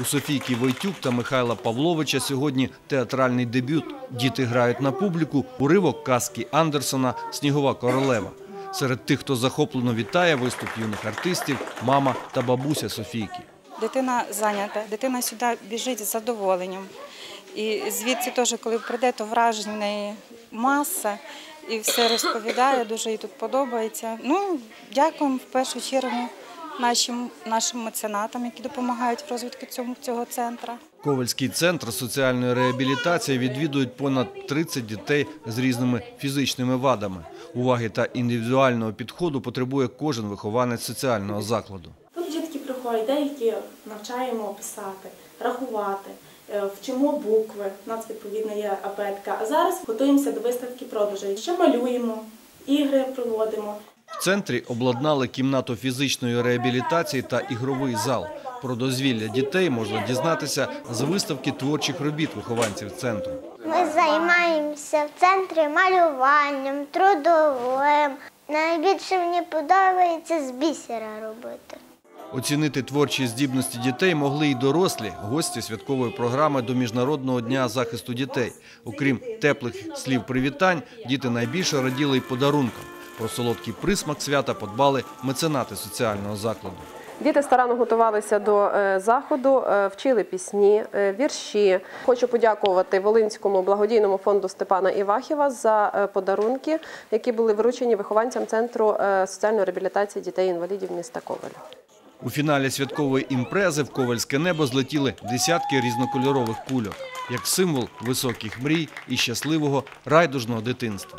У Софійки Войтюк та Михайла Павловича сьогодні театральний дебют. Діти грають на публіку уривок казки Андерсона Снігова королева. Серед тих, хто захоплено вітає виступ юних артистів, мама та бабуся Софійки. Дитина зайнята, дитина сюди біжить з задоволенням. І звідси теж, коли прийде, то вражень в неї маса і все розповідає, дуже їй тут подобається. Ну, дякуємо в першу чергу нашим, нашим меценатам, які допомагають в розвитку цього, цього центру. Ковальський центр соціальної реабілітації відвідують понад 30 дітей з різними фізичними вадами. Уваги та індивідуального підходу потребує кожен вихованець соціального закладу. Тут дітки приходять, деякі навчаємо писати, рахувати, е, вчимо букви, у нас відповідно є абетка. А зараз готуємося до виставки продажей. Ще малюємо, ігри проводимо. В центрі обладнали кімнату фізичної реабілітації та ігровий зал. Про дозвілля дітей можна дізнатися з виставки творчих робіт вихованців центру. Ми займаємося в центрі малюванням, трудовим. Найбільше мені подобається з бісера робити. Оцінити творчі здібності дітей могли й дорослі гості святкової програми до Міжнародного дня захисту дітей. Окрім теплих слів привітань, діти найбільше раділи й подарункам. Про солодкий присмак свята подбали меценати соціального закладу. Діти старанно готувалися до е, заходу, е, вчили пісні, е, вірші. Хочу подякувати Волинському благодійному фонду Степана Івахіва за подарунки, які були вручені вихованцям центру соціальної реабілітації дітей-інвалідів міста Коваля. У фіналі святкової імпрези в ковальське небо злетіли десятки різнокольорових кульок, як символ високих мрій і щасливого райдужного дитинства.